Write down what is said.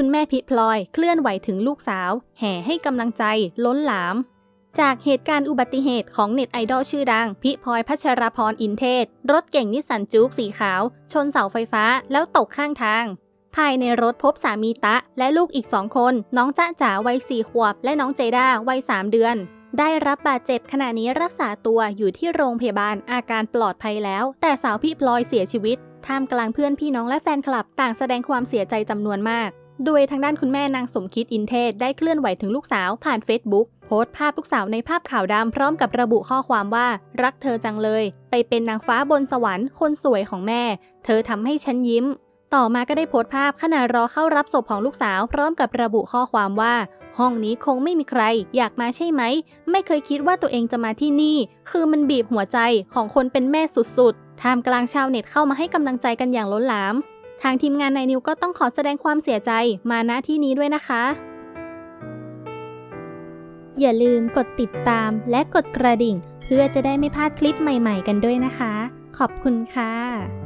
คุณแม่พิพลอยเคลื่อนไหวถึงลูกสาว แห่ให้กำลังใจล้นหลาม จากเหตุการณ์อุบัติเหตุของเน็ตไอดอลชื่อดัง พิพลอยพัชรพรอินเทศ รถเก่งนิสสันจูกสีขาว ชนเสาไฟฟ้าแล้วตกข้างทาง ภายในรถพบสามีตะ และลูกอีกสองคน น้องจ๊ะจ๋าวัยสี่ขวบ และน้องเจด้าวัยสามเดือน ได้รับบาดเจ็บขณะนี้รักษาตัวอยู่ที่โรงพยาบาลอาการปลอดภัยแล้ว แต่สาวพี่พลอยเสียชีวิตท่ามกลางเพื่อนพี่น้องและแฟนคลับต่างแสดงความเสียใจจำนวนมาก โดยทางด้านคุณแม่นางสมคิดอินเทศได้เคลื่อนไหวถึงลูกสาวผ่านเฟซบุ๊กโพสต์ภาพลูกสาวในภาพขาวดำพร้อมกับระบุข้อความว่า รักเธอจังเลย ไปเป็นนางฟ้าบนสวรรค์คนสวยของแม่ เธอทำให้ฉันยิ้ม ต่อมาก็ได้โพสต์ภาพขณะรอเข้ารับศพของลูกสาว พร้อมกับระบุข้อความว่า ห้องนี้คงไม่มีใคร อยากมาใช่ไหม ไม่เคยคิดว่าตัวเองจะมาที่นี่ คือมันบีบหัวใจของคนเป็นแม่สุดๆท่ามกลางชาวเน็ตเข้ามาให้กำลังใจกันอย่างล้นหลาม ทางทีมงานนายนิวก็ต้องขอแสดงความเสียใจมาณที่นี้ด้วยนะคะ อย่าลืมกดติดตามและกดกระดิ่ง เพื่อจะได้ไม่พลาดคลิปใหม่ ๆ กันด้วยนะคะ ขอบคุณค่ะ